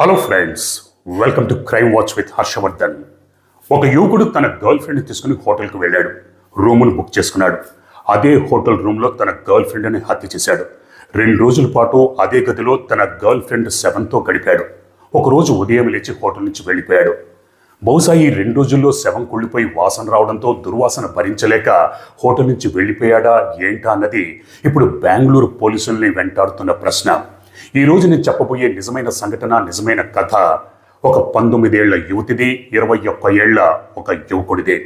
Hello friends welcome to crime watch with Harshavardhan ఒక యువకుడు తన గర్ల్ ఫ్రెండ్ని తీసుకుని హోటల్కి వెళ్ళాడు. రూమును బుక్ చేసుకున్నాడు. అదే హోటల్ రూమ్లో తన గర్ల్ ఫ్రెండ్ని హత్య చేశాడు. రెండు రోజుల పాటు అదే గదిలో తన గర్ల్ ఫ్రెండ్ శవంతో గడిపాడు. ఒకరోజు ఉదయం లేచి హోటల్ నుంచి వెళ్ళిపోయాడు. బహుశా ఈ రెండు రోజుల్లో శవం కుళ్ళిపోయి వాసన రావడంతో దుర్వాసన భరించలేక హోటల్ నుంచి వెళ్ళిపోయాడా ఏంటా అన్నది ఇప్పుడు బెంగళూరు పోలీసుల్ని వెంటాడుతున్న ప్రశ్న. ఈ నేను చెప్పబోయే నిజమైన సంఘటన నిజమైన కథ ఒక పంతొమ్మిదేళ్ళ యువతిది ఇరవై ఒక్క ఏళ్ళ ఒక యువకుడిదే.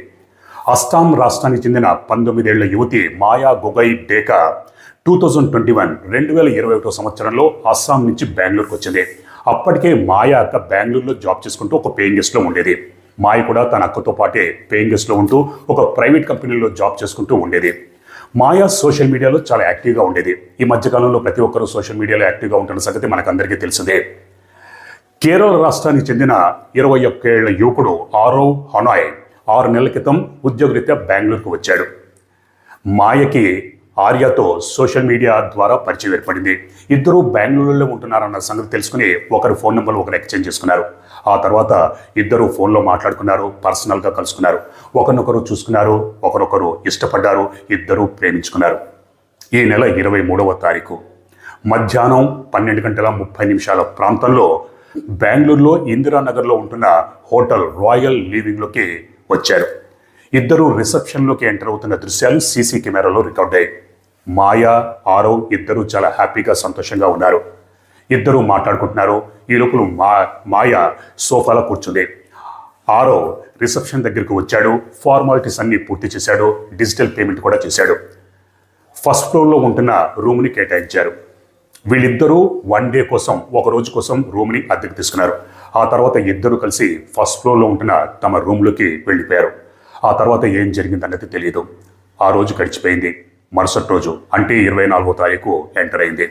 అస్సాం రాష్ట్రానికి చెందిన పంతొమ్మిదేళ్ళ యువతి Maya Gogoi Deka two thousand twenty one రెండు వేల ఇరవై ఒకటో సంవత్సరంలో అస్సాం నుంచి బెంగళూరుకు వచ్చింది. అప్పటికే మాయా అక్క బెంగళూరులో జాబ్ చేసుకుంటూ ఒక పేయింగ్ గెస్ట్లో ఉండేది. మాయ కూడా తన అక్కతో పాటే పేయింగ్ గెస్ట్లో ఉంటూ ఒక ప్రైవేట్ కంపెనీలో జాబ్ చేసుకుంటూ ఉండేది. మాయా సోషల్ మీడియాలో చాలా యాక్టివ్గా ఉండేది. ఈ మధ్యకాలంలో ప్రతి ఒక్కరూ సోషల్ మీడియాలో యాక్టివ్గా ఉంటున్న సంగతి మనకందరికీ తెలిసిందే. కేరళ రాష్ట్రానికి చెందిన ఇరవై ఒక్కేళ్ళ యువకుడు ఆరో హనాయ్ ఆరు నెలల క్రితం ఉద్యోగరీత్యా బెంగళూరుకు వచ్చాడు. మాయకి ఆర్యతో సోషల్ మీడియా ద్వారా పరిచయం ఏర్పడింది. ఇద్దరు బెంగళూరులో ఉంటున్నారన్న సంగతి తెలుసుకుని ఒకరు ఫోన్ నెంబర్లు ఒకరు ఎక్స్చేంజ్ చేసుకున్నారు. ఆ తర్వాత ఇద్దరు ఫోన్లో మాట్లాడుకున్నారు పర్సనల్గా కలుసుకున్నారు. ఒకరినొకరు చూసుకున్నారు ఒకరొకరు ఇష్టపడ్డారు ఇద్దరు ప్రేమించుకున్నారు. ఈ నెల ఇరవై మూడవ తారీఖు. మధ్యాహ్నం పన్నెండు గంటల ముప్పై నిమిషాల ప్రాంతంలో బెంగళూరులో ఇందిరానగర్లో ఉంటున్న హోటల్ రాయల్ లీవింగ్లోకి వచ్చారు. ఇద్దరు రిసెప్షన్లోకి ఎంటర్ అవుతున్న దృశ్యాలు సీసీ కెమెరాలో రికార్డ్ అయ్యాయి. మాయా ఆరవ్ ఇద్దరు చాలా హ్యాపీగా సంతోషంగా ఉన్నారు. ఇద్దరు మాట్లాడుకుంటున్నారు ఈ లోపల మా మాయ సోఫాలో కూర్చుంది. ఆరో రిసెప్షన్ దగ్గరికి వచ్చాడు. ఫార్మాలిటీస్ అన్నీ పూర్తి చేశాడు. డిజిటల్ పేమెంట్ కూడా చేశాడు. ఫస్ట్ ఫ్లోర్లో ఉంటున్న రూమ్ని కేటాయించారు. వీళ్ళిద్దరూ వన్ డే కోసం ఒక రోజు కోసం రూమ్ని అద్దెకు తీసుకున్నారు. ఆ తర్వాత ఇద్దరు కలిసి ఫస్ట్ ఫ్లోర్లో ఉంటున్న తమ రూమ్లోకి వెళ్ళిపోయారు. ఆ తర్వాత ఏం జరిగిందన్నది తెలియదు ఆ రోజు గడిచిపోయింది. మరుసటి రోజు అంటే ఇరవై నాలుగో తారీఖు ఎంటర్ అయింది.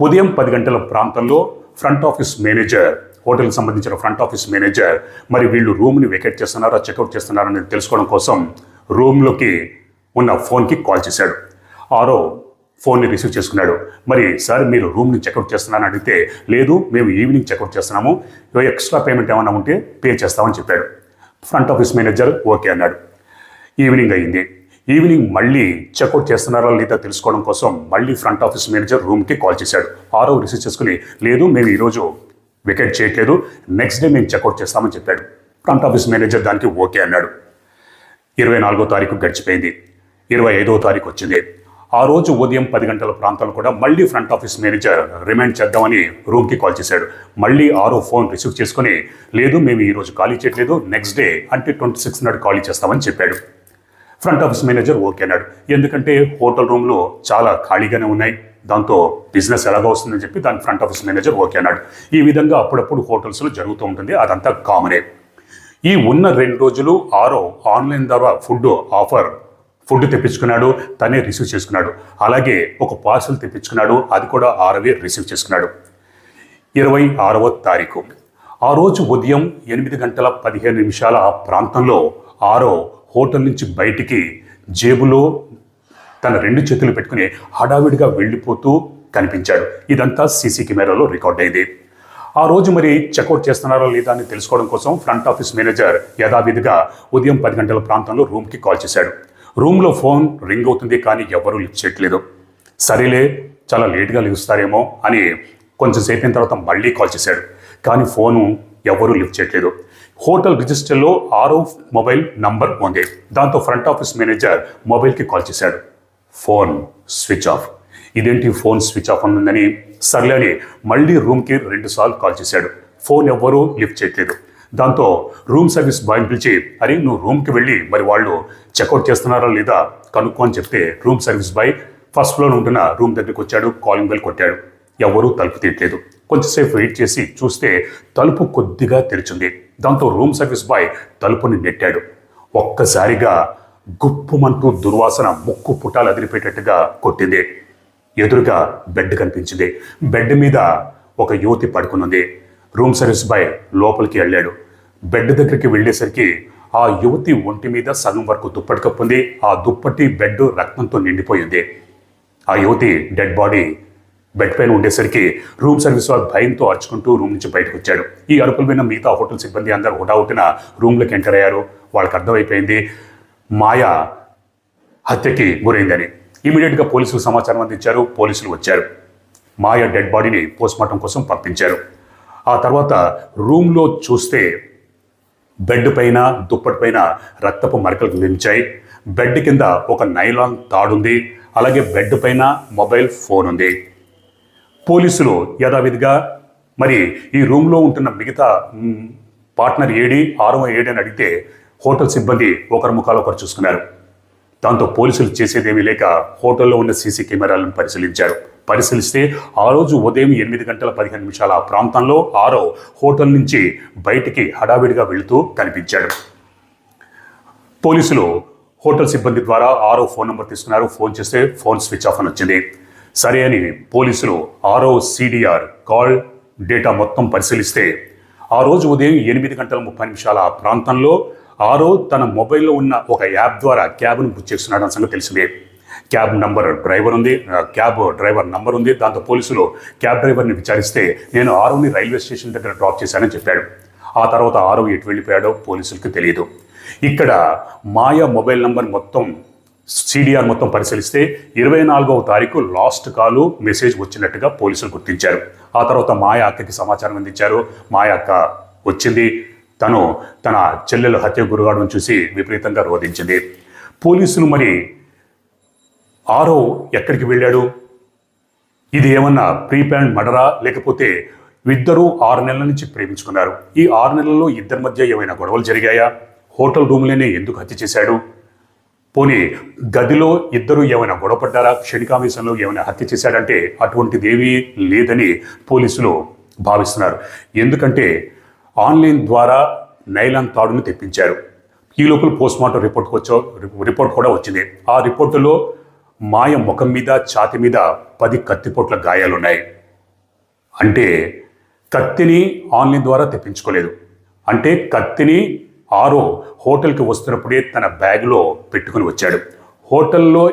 ఉదయం పది గంటల ప్రాంతంలో ఫ్రంట్ ఆఫీస్ మేనేజర్ హోటల్కి సంబంధించిన ఫ్రంట్ ఆఫీస్ మేనేజర్ మరి వీళ్ళు రూమ్ని వెకేట్ చేస్తున్నారా చెక్అవుట్ చేస్తున్నారా అనేది తెలుసుకోవడం కోసం రూమ్లోకి ఉన్న ఫోన్కి కాల్ చేశాడు. ఆరో ఫోన్ని రిసీవ్ చేసుకున్నాడు. మరి సార్ మీరు రూమ్ని చెక్అవుట్ చేస్తున్నారని అడిగితే లేదు మేము ఈవినింగ్ చెక్అవుట్ చేస్తున్నాము. ఎక్స్ట్రా పేమెంట్ ఏమైనా ఉంటే పే చేస్తామని చెప్పాడు. ఫ్రంట్ ఆఫీస్ మేనేజర్ ఓకే అన్నాడు. ఈవినింగ్ అయింది. ఈవినింగ్ మళ్ళీ చెక్అవుట్ చేస్తున్నారా లేదా తెలుసుకోవడం కోసం మళ్ళీ ఫ్రంట్ ఆఫీస్ మేనేజర్ రూమ్కి కాల్ చేశాడు. ఆరో రిసీవ్ చేసుకుని లేదు మేము ఈరోజు వికెట్ చేయట్లేదు. నెక్స్ట్ డే మేము చెక్అవుట్ చేస్తామని చెప్పాడు. ఫ్రంట్ ఆఫీస్ మేనేజర్ దానికి ఓకే అన్నాడు. ఇరవై నాలుగో తారీఖు గడిచిపోయింది. ఇరవై ఐదో తారీఖు వచ్చింది. ఆ రోజు ఉదయం పది గంటల ప్రాంతంలో కూడా మళ్ళీ ఫ్రంట్ ఆఫీస్ మేనేజర్ రిమైండ్ చేద్దామని రూమ్కి కాల్ చేశాడు. మళ్ళీ ఆరో ఫోన్ రిసీవ్ చేసుకుని లేదు మేము ఈరోజు ఖాళీ చేయట్లేదు. నెక్స్ట్ డే అంటే ట్వంటీ సిక్స్ నాడు ఖాళీ చేస్తామని చెప్పాడు. ఫ్రంట్ ఆఫీస్ మేనేజర్ ఓకే అన్నాడు. ఎందుకంటే హోటల్ రూమ్లో చాలా ఖాళీగానే ఉన్నాయి. దాంతో బిజినెస్ ఎలాగో వస్తుందని చెప్పి దాని ఫ్రంట్ ఆఫీస్ మేనేజర్ ఓకే అన్నాడు. ఈ విధంగా అప్పుడప్పుడు హోటల్స్లో జరుగుతూ ఉంటుంది. అదంతా కామనే. ఈ ఉన్న రెండు రోజులు ఆరో ఆన్లైన్ ద్వారా ఫుడ్ ఆఫర్ ఫుడ్ తెప్పించుకున్నాడు. తనే రిసీవ్ చేసుకున్నాడు. అలాగే ఒక పార్సల్ తెప్పించుకున్నాడు. అది కూడా ఆరవే రిసీవ్ చేసుకున్నాడు. ఇరవై ఆరవ తారీఖు. ఆ రోజు ఉదయం ఎనిమిది గంటల పదిహేను నిమిషాల ఆ ప్రాంతంలో ఆరో హోటల్ నుంచి బయటికి జేబులో తన రెండు చేతులు పెట్టుకుని హడావిడిగా వెళ్ళిపోతూ కనిపించాడు. ఇదంతా సీసీ కెమెరాలో రికార్డ్ అయింది. ఆ రోజు మరి చెక్అవుట్ చేస్తున్నారా లేదా అని తెలుసుకోవడం కోసం ఫ్రంట్ ఆఫీస్ మేనేజర్ యథావిధిగా ఉదయం పది గంటల ప్రాంతంలో రూమ్కి కాల్ చేశాడు. రూమ్లో ఫోన్ రింగ్ అవుతుంది కానీ ఎవరూ లిఫ్ట్ చేయట్లేదు. సరేలే చాలా లేట్గా లేస్తారేమో అని కొంచెంసేపు అయిన తర్వాత మళ్ళీ కాల్ చేశాడు. కానీ ఫోను ఎవరూ లిఫ్ట్ చేయట్లేదు. హోటల్ రిజిస్టర్లో ఆరో మొబైల్ నంబర్ ఉంది. దాంతో ఫ్రంట్ ఆఫీస్ మేనేజర్ మొబైల్కి కాల్ చేశాడు. Phone switch off. ఇదేంటి ఫోన్ స్విచ్ ఆఫ్ ఉందని సర్లే అని మళ్ళీ రూమ్కి రెండుసార్లు కాల్ చేశాడు. ఫోన్ ఎవ్వరూ లిఫ్ట్ చేయట్లేదు. దాంతో రూమ్ సర్వీస్ బాయ్ని పిలిచి అరే నువ్వు రూమ్కి వెళ్ళి మరి వాళ్ళు చెక్అవుట్ చేస్తున్నారా లేదా? కనుక్కో అని చెప్తే room service boy first floor ఉంటున్న రూమ్ దగ్గరికి వచ్చాడు కాలింగ్ బెల్ కొట్టాడు. ఎవరూ తలుపు తీయట్లేదు. కొంచెంసేపు వెయిట్ చేసి చూస్తే తలుపు కొద్దిగా తెరిచింది. దాంతో రూమ్ సర్వీస్ బాయ్ తలుపుని నెట్టాడు. ఒక్కసారిగా గుప్పుమంటూ దుర్వాసన ముక్కు పుటాలు అదిరిపేటట్టుగా కొట్టింది. ఎదురుగా బెడ్ కనిపించింది. బెడ్ మీద ఒక యువతి పడుకునుంది రూమ్ సర్వీస్ బాయ్ లోపలికి వెళ్ళాడు. బెడ్ దగ్గరికి వెళ్ళేసరికి ఆ యువతి ఒంటి మీద సగం వరకు దుప్పటి కప్పుంది. ఆ దుప్పటి బెడ్ రక్తంతో నిండిపోయింది. ఆ యువతి డెడ్ బాడీ బెడ్ పైన ఉండేసరికి రూమ్ సర్వీస్ వాళ్ళు భయంతో అరుచుకుంటూ రూమ్ నుంచి బయటకు వచ్చాడు. ఈ అరుపులు విన్న మిగతా హోటల్ సిబ్బంది అందరూ హుటాహుటిన రూమ్లోకి ఎంటర్ అయ్యారు. వాళ్ళకి అర్థమైపోయింది మాయ హత్యకి గురైందని. ఇమీడియట్గా పోలీసులు సమాచారం అందించారు పోలీసులు వచ్చారు. మాయ డెడ్ బాడీని పోస్ట్మార్టం కోసం పంపించారు. ఆ తర్వాత రూమ్లో చూస్తే బెడ్ పైన దుప్పటి పైన రక్తపు మరకలు నిలిచాయి. బెడ్ కింద ఒక నైలాన్ తాడుంది. అలాగే బెడ్ పైన మొబైల్ ఫోన్ ఉంది పోలీసులు యథావిధిగా మరి ఈ రూమ్లో ఉంటున్న మిగతా పార్ట్నర్ ఏడి ఆరో ఏడి అని అడిగితే హోటల్ సిబ్బంది ఒకరి ముఖాలు ఒకరు చూసుకున్నారు. దాంతో పోలీసులు చేసేదేమీ లేక హోటల్లో ఉన్న సీసీ కెమెరాలను పరిశీలించారు. పరిశీలిస్తే ఆ రోజు ఉదయం ఎనిమిది గంటల పదిహేను నిమిషాల ఆ ప్రాంతంలో ఆరో హోటల్ నుంచి బయటికి హడావిడిగా వెళుతూ కనిపించాడు. పోలీసులు హోటల్ సిబ్బంది ద్వారా ఆరో ఫోన్ నెంబర్ తీసుకున్నారు. ఫోన్ చేస్తే ఫోన్ స్విచ్ ఆఫ్ అని వచ్చింది. సరే అని పోలీసులు ఆరో సిడిఆర్ కాల్ డేటా మొత్తం పరిశీలిస్తే ఆ రోజు ఉదయం ఎనిమిది గంటల ముప్పై నిమిషాల ఆ ప్రాంతంలో ఆరో తన మొబైల్లో ఉన్న ఒక యాప్ ద్వారా క్యాబ్ను బుక్ చేస్తున్నాడు సంగతి తెలిసిందే. క్యాబ్ నంబర్ డ్రైవర్ ఉంది క్యాబ్ డ్రైవర్ నంబర్ ఉంది. దాంతో పోలీసులు క్యాబ్ డ్రైవర్ని విచారిస్తే నేను ఆరోని రైల్వే స్టేషన్ దగ్గర డ్రాప్ చేశానని చెప్పాడు. ఆ తర్వాత ఆరో ఎటు వెళ్ళిపోయాడో పోలీసులకు తెలియదు. ఇక్కడ మాయ మొబైల్ నంబర్ మొత్తం సిడిఆర్ మొత్తం పరిశీలిస్తే ఇరవై నాలుగవ తారీఖు లాస్ట్ కాలు మెసేజ్ వచ్చినట్టుగా పోలీసులు గుర్తించారు. ఆ తర్వాత మాయ అక్కకి సమాచారం అందించారు. మాయ అక్క వచ్చింది. తను తన చెల్లెలు హత్య గురుగాడని చూసి విపరీతంగా రోధించింది. పోలీసులు మరి ఆరో ఎక్కడికి వెళ్ళాడు? ఇది ఏమన్నా ప్రీ ప్లాన్ లేకపోతే ఇద్దరూ ఆరు నెలల నుంచి ప్రేమించుకున్నారు. ఈ ఆరు నెలల్లో ఇద్దరి మధ్య ఏమైనా గొడవలు జరిగాయా? హోటల్ రూమ్లోనే ఎందుకు హత్య చేశాడు? పోనీ గదిలో ఇద్దరు ఏమైనా గొడవపడ్డారా? క్షణికావేశంలో ఏమైనా హత్య చేశాడంటే అటువంటిది లేదని పోలీసులు భావిస్తున్నారు. ఎందుకంటే ఆన్లైన్ ద్వారా నైలాన్ తాడును తెప్పించారు. ఈ లోపల పోస్ట్ మార్టం రిపోర్ట్ వచ్చో రిపోర్ట్ కూడా వచ్చింది. ఆ రిపోర్టులో మాయ ముఖం మీద ఛాతి మీద పది కత్తిపోట్ల గాయాలున్నాయి. అంటే కత్తిని ఆన్లైన్ ద్వారా తెప్పించుకోలేదు. అంటే కత్తిని ఆరో హోటల్కి వస్తున్నప్పుడే తన బ్యాగ్లో పెట్టుకుని వచ్చాడు. హోటల్లో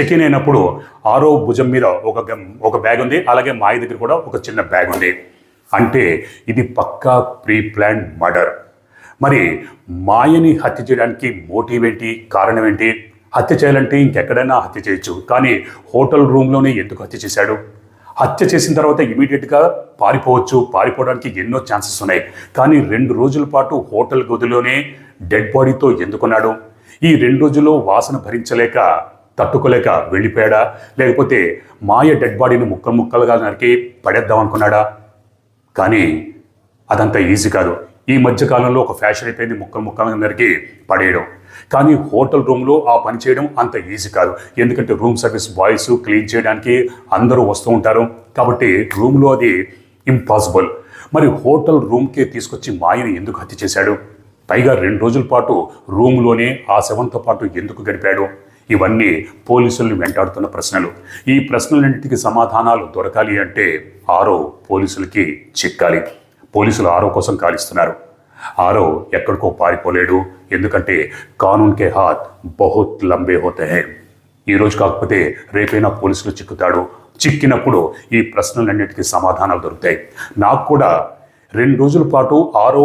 చెక్ ఇన్ అయినప్పుడు ఆరో భుజం మీద ఒక ఒక బ్యాగ్ ఉంది. అలాగే మాయ దగ్గర కూడా ఒక చిన్న బ్యాగ్ ఉంది. అంటే ఇది పక్కా ప్రీ ప్లాన్ మర్డర్. మరి మాయని హత్య చేయడానికి మోటివ్ ఏంటి? కారణం ఏంటి? హత్య చేయాలంటే ఇంకెక్కడైనా హత్య చేయొచ్చు. కానీ హోటల్ రూమ్లోనే ఎందుకు హత్య చేశాడు? హత్య చేసిన తర్వాత ఇమీడియట్గా పారిపోవచ్చు. పారిపోవడానికి ఎన్నో ఛాన్సెస్ ఉన్నాయి. కానీ రెండు రోజుల పాటు హోటల్ గదిలోనే డెడ్ బాడీతో ఎందుకున్నాడు? ఈ రెండు రోజుల్లో వాసన భరించలేక తట్టుకోలేక వెళ్ళిపోయాడా? లేకపోతే మాయ డెడ్ బాడీని ముక్కలు ముక్కలుగా నరికి పడేద్దాం అనుకున్నాడా? కానీ అదంత ఈజీ కాదు. ఈ మధ్యకాలంలో ఒక ఫ్యాషన్ అయిపోయింది ముక్కలు ముక్కలు అందరికీ పడేయడం. కానీ హోటల్ రూమ్లో ఆ పని చేయడం అంత ఈజీ కాదు. ఎందుకంటే రూమ్ సర్వీస్ బాయ్స్ క్లీన్ చేయడానికి అందరూ వస్తూ ఉంటారు. కాబట్టి రూమ్లో అది ఇంపాసిబుల్. మరి హోటల్ రూమ్కే తీసుకొచ్చి మాయని ఎందుకు హత్య చేశాడు? పైగా రెండు రోజుల పాటు రూమ్లోనే ఆ శవంతో పాటు ఎందుకు గడిపాడు? ఇవన్నీ పోలీసుల్ని వెంటాడుతున్న ప్రశ్నలు. ఈ ప్రశ్నలన్నింటికి సమాధానాలు దొరకాలి అంటే ఆరో పోలీసులకి చిక్కాలి. పోలీసులు ఆరో కోసం కాలిస్తున్నారు ఆరో ఎక్కడికో పారిపోలేడు. ఎందుకంటే కానూన్ కే హాత్ బహుత్ లంబే హోతే హై. ఈరోజు కాకపోతే రేపైనా పోలీసులు చిక్కుతాడు. చిక్కినప్పుడు ఈ ప్రశ్నలన్నిటికీ సమాధానాలు దొరుకుతాయి. నాకు కూడా రెండు రోజుల పాటు ఆరో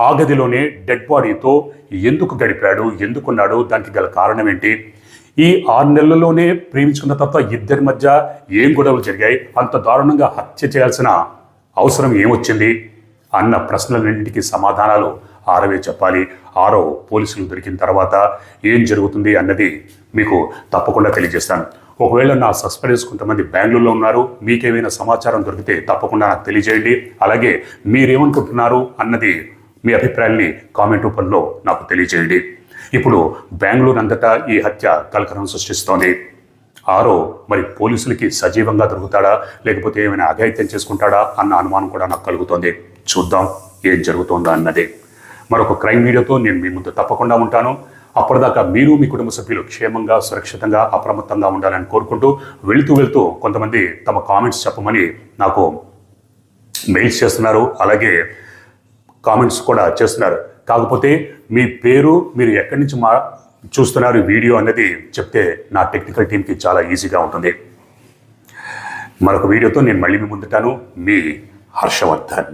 ఆ గదిలోనే డెడ్ బాడీతో ఎందుకు గడిపాడు ఎందుకున్నాడు దానికి గల కారణం ఏంటి? ఈ ఆరు నెలల్లోనే ప్రేమించుకున్న తప్ప ఇద్దరి మధ్య ఏం గొడవలు జరిగాయి? అంత దారుణంగా హత్య చేయాల్సిన అవసరం ఏమొచ్చింది అన్న ప్రశ్నలన్నింటికి సమాధానాలు ఆరవే చెప్పాలి. ఆరో పోలీసులు దొరికిన తర్వాత ఏం జరుగుతుంది అన్నది మీకు తప్పకుండా తెలియజేస్తాను. ఒకవేళ నా సబ్స్క్రైబర్స్ కొంతమంది బెంగళూరులో ఉన్నారు మీకేమైనా సమాచారం దొరికితే తప్పకుండా నాకు తెలియజేయండి. అలాగే మీరేమనుకుంటున్నారు అన్నది మీ అభిప్రాయాల్ని కామెంట్ రూపంలో నాకు తెలియజేయండి. ఇప్పుడు బెంగళూరు అంతటా ఈ హత్య కలకలం సృష్టిస్తోంది. ఆరో మరి పోలీసులకి సజీవంగా దొరుకుతాడా? లేకపోతే ఏమైనా అఘాయిత్యం చేసుకుంటాడా? అన్న అనుమానం కూడా నాకు కలుగుతోంది. చూద్దాం ఏం జరుగుతోందా అన్నదే. మరొక క్రైమ్ వీడియోతో నేను మీ ముందు తప్పకుండా ఉంటాను. అప్పటిదాకా మీరు మీ కుటుంబ సభ్యులు క్షేమంగా సురక్షితంగా అప్రమత్తంగా ఉండాలని కోరుకుంటూ వెళుతూ వెళ్తూ కొంతమంది తమ కామెంట్స్ చెప్పమని నాకు మెయిల్స్ చేస్తున్నారు. అలాగే కామెంట్స్ కూడా చేస్తున్నారు. కాకపోతే మీ పేరు మీరు ఎక్కడి నుంచి మా చూస్తున్నారు. వీడియో అన్నది చెప్తే నా టెక్నికల్ టీంకి చాలా ఈజీగా ఉంటుంది. మరొక వీడియోతో నేను మళ్ళీ మీ ముందుటాను. మీ హర్షవర్ధన్.